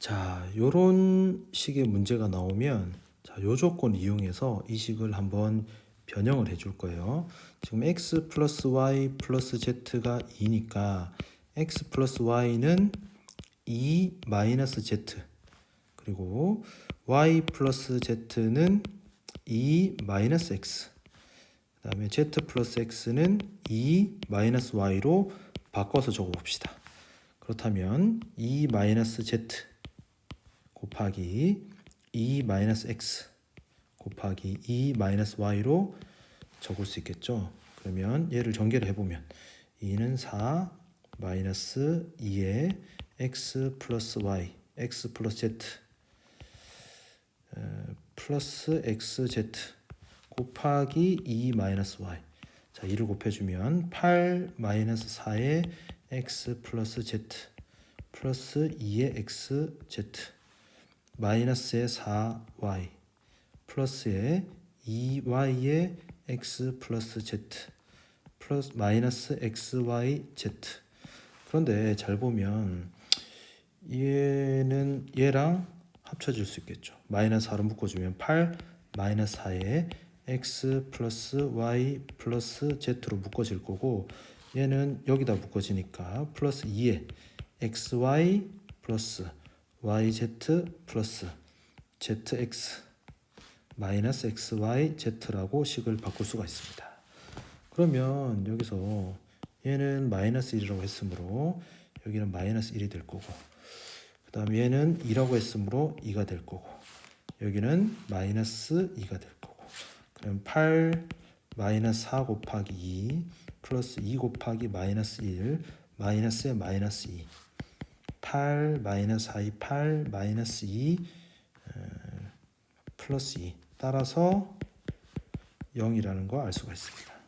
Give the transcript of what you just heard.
자, 요런 식의 문제가 나오면 자, 요 조건 이용해서 이 식을 한번 변형을 해줄 거예요. 지금 x 플러스 y 플러스 z가 2니까 x 플러스 y는 2 마이너스 z 그리고 y 플러스 z는 2 마이너스 x 그 다음에 z 플러스 x는 2 마이너스 y로 바꿔서 적어 봅시다. 그렇다면 2 마이너스 z 곱하기 2 마이너스 x 곱하기 2 마이너스 y로 적을 수 있겠죠. 그러면 얘를 전개를 해보면 2는 4 마이너스 2에 x 플러스 y x 플러스 z 어, 플러스 xz 곱하기 2 마이너스 y 자 2를 곱해주면 8 마이너스 4에 x 플러스 z 플러스 2의 xz 마이너스의 4y 플러스의 2y의 x 플러스 z 플러스 마이너스 xy z. 그런데 잘 보면 얘는 얘랑 합쳐질 수 있겠죠. 마이너스 4로 묶어주면 8 마이너스 4에 x 플러스 y 플러스 z로 묶어질 거고 얘는 여기다 묶어지니까 플러스 2에 xy 플러스 yz 플러스 zx 마이너스 xy z라고 식을 바꿀 수가 있습니다. 그러면 여기서 얘는 마이너스 1이라고 했으므로 여기는 마이너스 1이 될 거고 그 다음 얘는 2라고 했으므로 2가 될 거고 여기는 마이너스 2가 될 거고 그럼 8 마이너스 4 곱하기 2 플러스 2 곱하기 마이너스 1 마이너스에 마이너스 2 8 마이너스 4 2 8 마이너스 2 어, 플러스 2 따라서 0이라는 거 알 수가 있습니다.